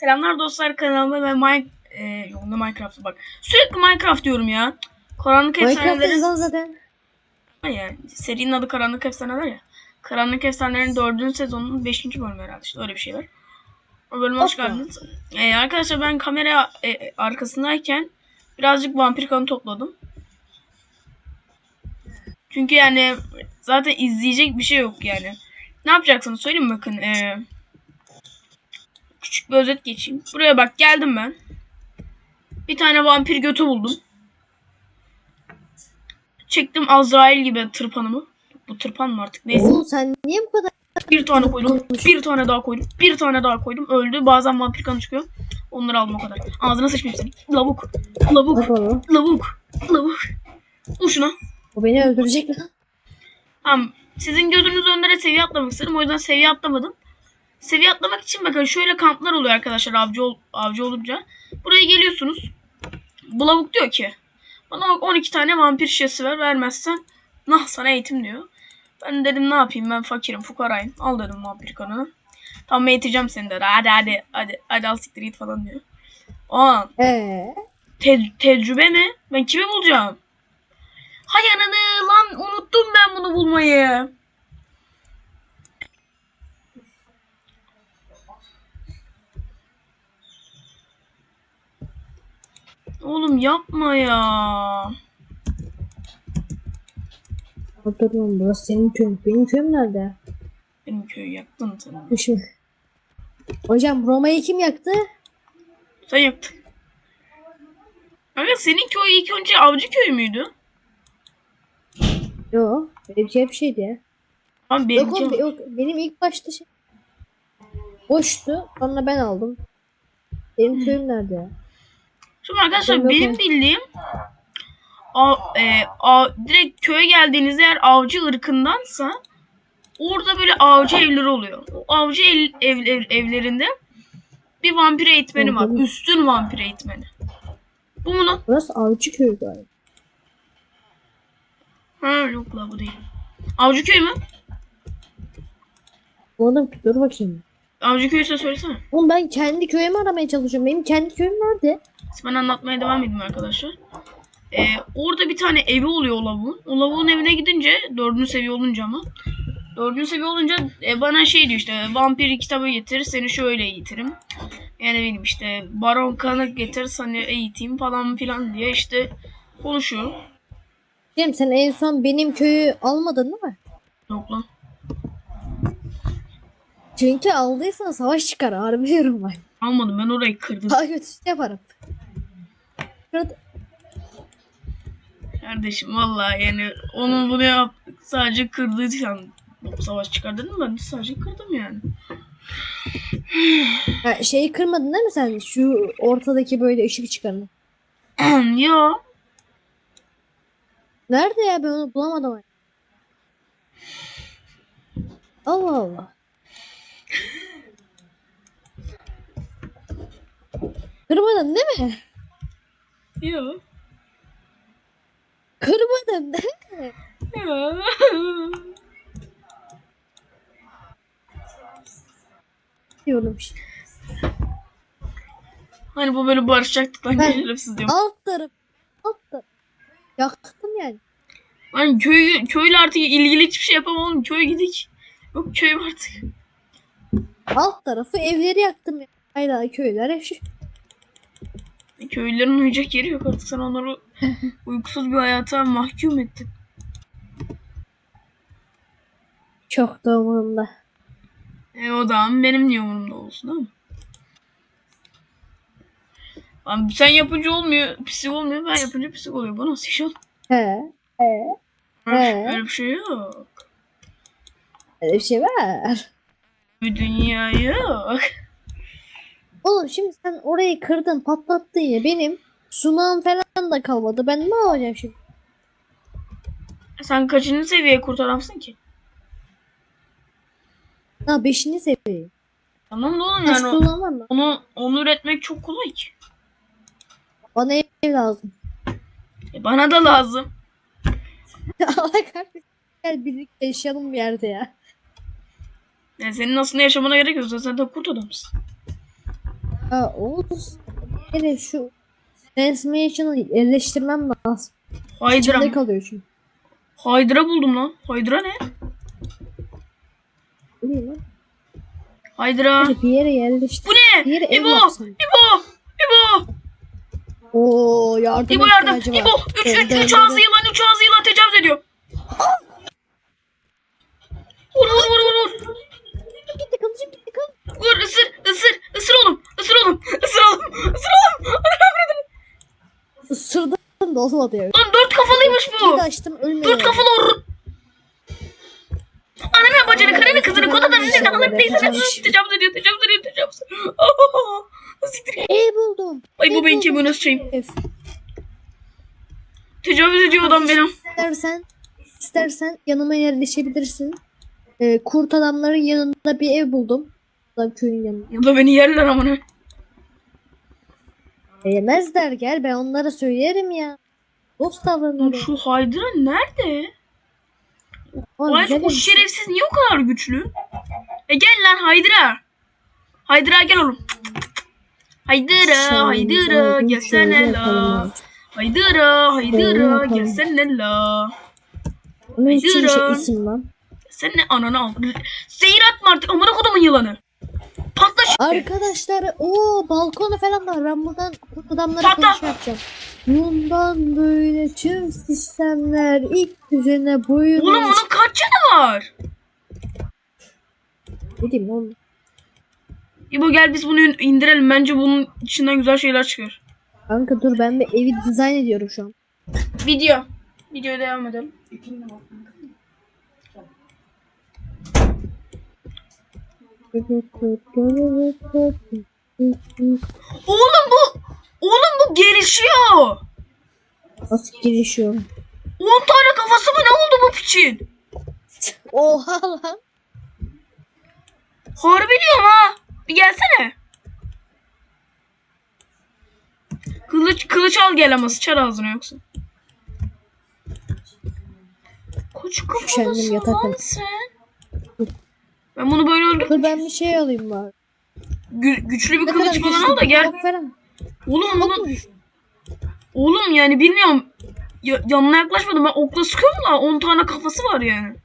Selamlar dostlar kanalıma ve Mine... E, ne Minecraft'a bak. Sürekli Minecraft diyorum ya. Karanlık yazan zaten. Ya, serinin adı Karanlık Efsaneler ya. Karanlık Efsanelerin 4. sezonunun 5. bölümü herhalde işte öyle bir şey var. O bölüme hoş geldiniz. E, arkadaşlar ben kamera e, arkasındayken birazcık vampir kanı topladım. Çünkü yani zaten izleyecek bir şey yok yani. Ne yapacaksınız söyleyeyim bakın. E, küçük bir özet geçeyim. Buraya bak geldim ben. Bir tane vampir götü buldum. Çektim Azrail gibi tırpanımı. Bu tırpan mı artık neyse. Oğlum sen niye bu kadar Bir tane koydum. Bir tane daha koydum. Bir tane daha koydum. Öldü. Bazen vampir kanı çıkıyor. Onları aldım o kadar. Ağzına sıçmayayım seni. Lavuk. Lavuk. Lavuk. Lavuk. Al şunu. O beni öldürecek lan. Tamam. Sizin gözünüz önünde seviye atlamak istedim. O yüzden seviye atlamadım. Seviye atlamak için bakın şöyle kamplar oluyor arkadaşlar avcı, ol, avcı olunca. Buraya geliyorsunuz. Bu lavuk diyor ki bana 12 tane vampir şişesi ver. Vermezsen nah sana eğitim diyor. Ben dedim ne yapayım ben fakirim fukarayım. Al dedim vampir kanını. Tamam eğiteceğim seni dedi. Hadi hadi hadi hadi al siktir git falan diyor. Aa Ee, te- tecrübe mi? Ben kimi bulacağım? Hay ananı lan unuttum ben bunu bulmayı. Oğlum yapma ya. oturuyorum burası senin köyün. Benim köyüm nerede? Benim köyü yaktın sen. Dur Şimdi. Hocam Roma'yı kim yaktı? Sen yaktın. Kanka senin köy ilk önce avcı köyü müydü? Yok. Böyle bir şey bir şeydi ya. Abi Yok, benimki... oğlum, yok benim ilk başta şey. Boştu. Sonra ben aldım. Benim köyüm nerede ya? Şimdi arkadaşlar Benim bildiğim av, e, av- direkt köye geldiğinizde eğer avcı ırkındansa orada böyle avcı evleri oluyor. O avcı el- ev, ev- evlerinde bir vampir eğitmeni var. Üstün vampir eğitmeni. Bu mu lan? Burası avcı köyü galiba. Ha yok la bu değil. Avcı köy mü? Oğlum dur bakayım. Avcı köyü söylesene. Oğlum ben kendi köyümü aramaya çalışıyorum. Benim kendi köyüm nerede? Ben anlatmaya devam edeyim arkadaşlar. Ee, orada bir tane evi oluyor o lavuğun. O lavuğun evine gidince dördüncü seviye olunca ama dördüncü seviye olunca e, bana şey diyor işte vampir kitabı getir seni şöyle eğitirim. Yani benim işte baron kanı getir seni eğiteyim falan filan diye işte konuşuyor. Cem sen en son benim köyü almadın değil mi? Yok lan. Çünkü aldıysan savaş çıkar. Harbi diyorum ben. Almadım ben orayı kırdım. Daha kötüsü yaparım. Şurada- Kardeşim vallahi yani onun bunu yap sadece kırdıysan savaş çıkar dedim ben de sadece kırdım yani. Ha, şeyi kırmadın değil mi sen? Şu ortadaki böyle ışık çıkanı. Yo. Nerede ya ben onu bulamadım. Allah Allah. Kırmadın değil mi? Yo. Kırmadın değil mi? Yo. Diyorum işte. Hani bu böyle barışacaktık lan Ben- şerefsiz diyorum. Alt taraf. Alt taraf. Yaktım yani. Lan köy, köyle artık ilgili hiçbir şey yapamam oğlum. Köye gidik. Yok köyüm artık. Alt tarafı evleri yaktım. ya. Hayda köyler yaşıyor. Köylülerin uyuyacak yeri yok artık. Sen onları uykusuz bir hayata mahkum ettin. Çok da umurumda. E o da benim niye umurumda olsun değil mi? Lan sen yapınca olmuyor, pislik olmuyor. Ben yapınca pislik oluyor. Bu nasıl iş oğlum? He. He. Ee? öyle bir şey yok. Öyle bir şey var. Bir dünya yok. Oğlum şimdi sen orayı kırdın patlattın ya benim sunağım falan da kalmadı. Ben ne yapacağım şimdi? Sen kaçıncı seviyeye kurtaramsın ki? Ha beşinci seviye. Tamam da oğlum yani o- dolan var mı? onu, onu üretmek çok kolay ki. Bana ev lazım. E bana da lazım. Allah kahretsin. Gel birlikte yaşayalım bir yerde ya. Yani senin aslında yaşamana gerek yok. Sen de kurt adamsın. Ya Oğuz. Hele şu Transmission'ı yerleştirmem lazım. Hydra İçinde kalıyor çünkü. Hydra buldum lan. Hydra ne? Değil mi? Hydra. Bir yere yerleştir. Bu ne? Bir yere İbo! İbo! İbo! Oo yardım İbo yardım. İbo! var. 3 3 Evde, 3 evde, ağzı yılan 3 ağzı yılan tecavüz ediyor. Vur vur vur vur. Gitti kılıcım gitti kılıcım. Vur ısır. Isır oğlum. Isır oğlum. Isırdım da olmadı ya. Lan dört kafalıymış Bir bu. de açtım ölmüyor. Dört kafalı or. Ananı bacını karını kızını kodadan ne dağılıp neyse tecavüz ediyor tecavüz ediyor tecavüz Siktir. Ev buldum. Ay bu Ev ben buldum. kemiği nasıl şeyim? Tecavüz ediyor adam benim. İstersen, istersen yanıma yerleşebilirsin. Ee, kurt adamların yanında bir ev buldum. Adam köyün yanında. Burada beni yerler amına. Yemezler gel ben onlara söylerim ya. Dost davranırım. Şu Hydra nerede? Oğlum, o demiş. şerefsiz niye o kadar güçlü? E gel lan Hydra. Hydra gel oğlum. Hydra, Hydra gelsene la. Hydra, Hydra yapalım. gelsene la. Şey lan. Sen ne ananı al. Zehir atma artık amına kodumun yılanı. Patla. Arkadaşlar o balkonu falan var. Ben buradan adamlara Patla. konuşma yapacağım. Bundan böyle tüm sistemler ilk düzene boyun Oğlum onun kaç canı var? Dedim oğlum. İbo gel biz bunu indirelim. Bence bunun içinden güzel şeyler çıkar. Kanka dur ben bir evi dizayn ediyorum şu an. Video. Videoya devam edelim. Oğlum bu Oğlum bu gelişiyor. Nasıl gelişiyor? 10 tane kafası mı ne oldu bu piçin? Oha lan. Harbi diyorum ha. Bir gelsene. Kılıç kılıç al gel ama sıçar ağzına yoksa. Koç al. sen. Ben bunu böyle öldür. Dur ben bir şey alayım bari. Gü- güçlü bir Ne kılıç falan al da gel. Oğlum bunu? Oğlum yani bilmiyorum. Ya, yanına yaklaşmadım. Ben okla sıkıyorum da 10 tane kafası var yani.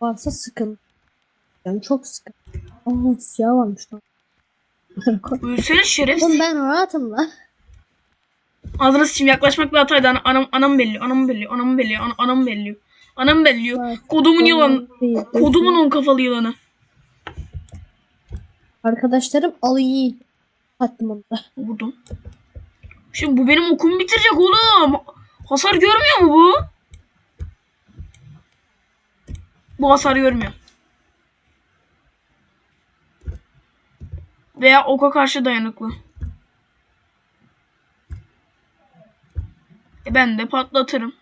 Varsa sıkın. Yani çok sıkın. Aa siyah varmış lan. Ölsene şerefsiz. Oğlum ben rahatım lan. Ağzına sıçayım yaklaşmak bir hataydı. Ana, anam, anam belliyor. Anam belliyor. Anam. Ana, anam belliyor. Anam belliyor. Kodumun yılanı. Kodumun on kafalı yılanı. Arkadaşlarım yiyin. Attım onu da. Vurdum. Şimdi bu benim okumu bitirecek oğlum. Hasar görmüyor mu bu? Bu hasar görmüyor. Veya oka karşı dayanıklı. E ben de patlatırım.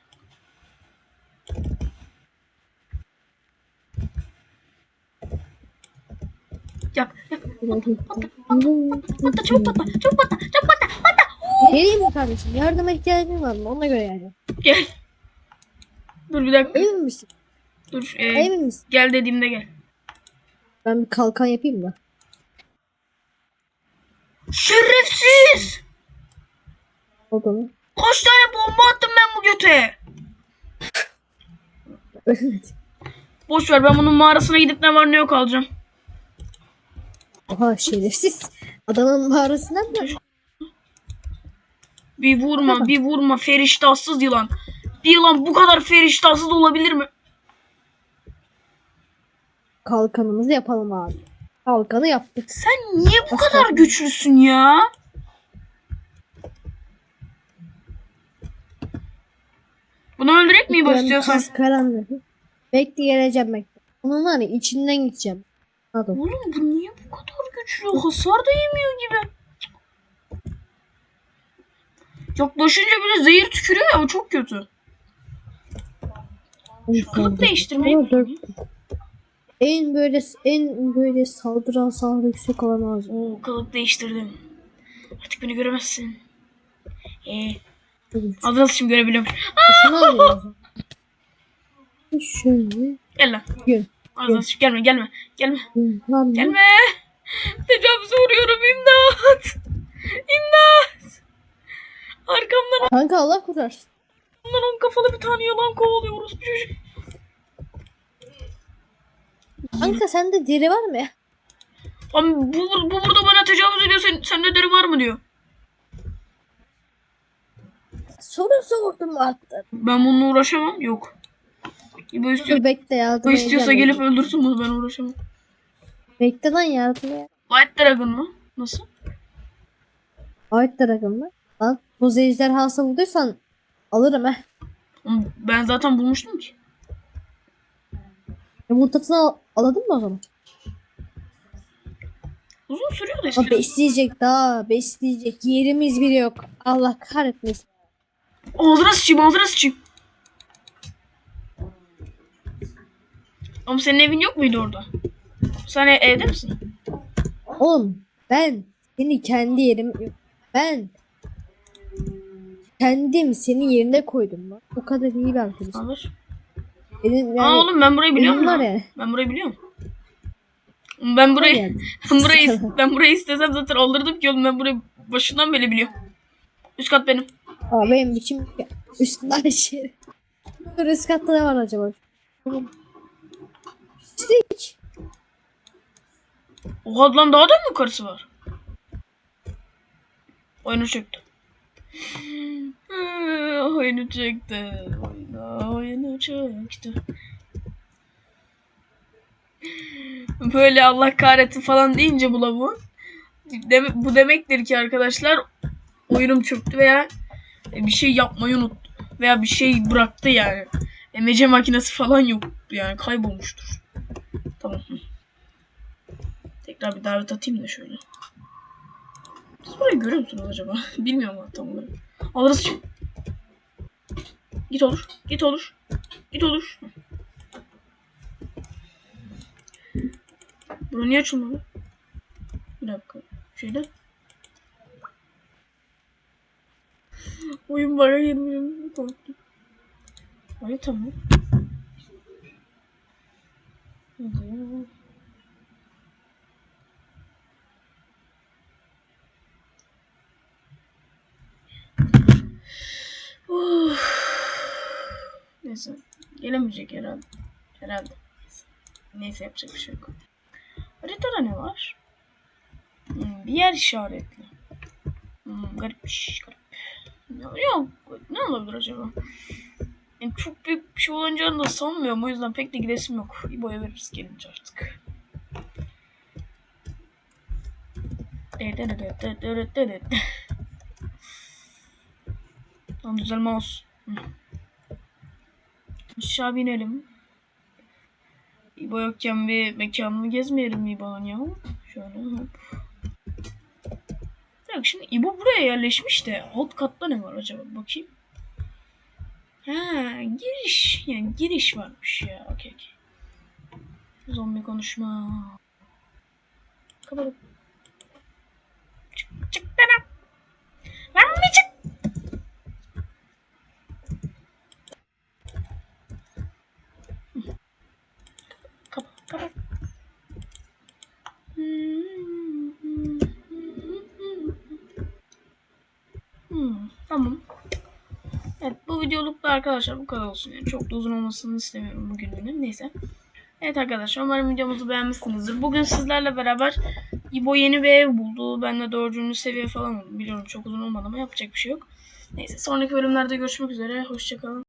Yak. Patla, çabuk patla, çabuk patla, çabuk patla, patla. Geleyim mi kardeşim? Yardıma ihtiyacın var mı? Ona göre yani. Gel. Dur bir dakika. Emin misin? Dur. e, Emin misin? gel dediğimde gel. Ben bir kalkan yapayım da. Şerefsiz! O da mı? Kaç tane bomba attım ben bu göte? Evet. Boş ver ben bunun mağarasına gidip ne var ne yok alacağım. Oha şerefsiz. Adamın mağarasından mı? Bir vurma, bir vurma feriştahsız yılan. Bir yılan bu kadar feriştahsız olabilir mi? Kalkanımızı yapalım abi. Kalkanı yaptık. Sen niye bu Aslan. kadar güçlüsün ya? Bunu öldürek mi bu Ben istiyorsan? kas karanlık. Bekle geleceğim bekle. Onun hani içinden gideceğim. Anladım. Oğlum bu niye bu kadar güçlü? Hasar da yemiyor gibi. Yaklaşınca bile zehir tükürüyor ya o çok kötü. Kılık değiştirmeyi En böyle en böyle saldıran saldırı yüksek olan ağzı. Oo kılık değiştirdim. Artık beni göremezsin. Ee, adını şimdi görebiliyorum. Şunu alıyorum. Şöyle. Gel lan. Gel. Ağzına sıç gelme gelme. Gelme. Gelme. Tecavüze uğruyorum imdat. İmdat. Arkamdan Kanka Allah kurtarsın. Ondan on kafalı bir tane yılan kovalıyoruz. Kanka sende deri var mı? Abi bu, bu burada bana tecavüz ediyor. Sen, sende deri var mı diyor. Soru sordum attım. Ben bununla uğraşamam. Yok. İbo istiyor. Dur bekle yardım Bu istiyorsa gelip öldürsün bunu ben uğraşamam. Bekle lan yardım ya. White Dragon mı? Nasıl? Ait Dragon mı? Lan boz ejderhası bulduysan alırım he. Ben zaten bulmuştum ki. Yumurtasını al aladın mı o zaman? Uzun sürüyor da eskiden. besleyecek daha besleyecek yerimiz bile yok. Allah kahretmesin. Ağzına sıçayım ağzına sıçayım. Oğlum senin evin yok muydu orada? Sen e- evde misin? Oğlum ben seni kendi yerim ben kendim senin yerine koydum lan. O kadar iyi bir arkadaşım. Alır. Benim yani Aa oğlum ben burayı biliyorum var ya. ya. Ben burayı biliyorum. Ben burayı yani. ben burayı ben burayı istesem zaten alırdım ki oğlum ben burayı başından beri biliyorum. Üst kat benim. Aa benim biçim üstünden şey. Dur üst katta ne var acaba? Hiç. Oha lan daha da mı yukarısı var? Oyunu çöktü. oyunu çöktü. Oyunu, oyunu. Böyle Allah kahretsin falan deyince bu lavuğun. Deme- bu demektir ki arkadaşlar oyunum çöktü veya bir şey yapmayı unuttu. Veya bir şey bıraktı yani. Emece makinesi falan yok yani kaybolmuştur. Tamam. Tekrar bir davet atayım da şöyle. Siz burayı görüyor musunuz acaba? Bilmiyorum ama tam olarak. Alırız. Git olur. Git olur. Git olur. Bura niye açılmadı? Bir dakika. Şeyde. Oyun bana girmiyor. Korktum. Ay tamam. Neyse. Gelemeyecek herhalde. Herhalde. Neyse. Yapacak bir şey yok. Haritada ne var? Hmm, bir yer işaretli. Hmm, garipmiş. Garip. Ya, yok. Ne olabilir acaba? Yani çok büyük bir şey olacağını da sanmıyorum. O yüzden pek de gidesim yok. İbo'ya veririz gelince artık. Tamam düzelme olsun. Aşağı binelim. İbo yokken bir mekanını gezmeyelim İbo'nun ya? Şöyle hop. Bak şimdi İbo buraya yerleşmiş de alt katta ne var acaba? Bakayım. Ha giriş. Yani giriş varmış ya. Okey okey. Zombi konuşma. Kapatıp. Çık çık lan. Lan bir çık. Kapa kapa. Hmm, tamam. Evet bu videoluk da arkadaşlar bu kadar olsun. Yani çok da uzun olmasını istemiyorum bugünün. Neyse. Evet arkadaşlar umarım videomuzu beğenmişsinizdir. Bugün sizlerle beraber İbo yeni bir ev buldu. Ben de dördüncü seviye falan. Biliyorum çok uzun olmadı ama yapacak bir şey yok. Neyse sonraki bölümlerde görüşmek üzere. Hoşçakalın.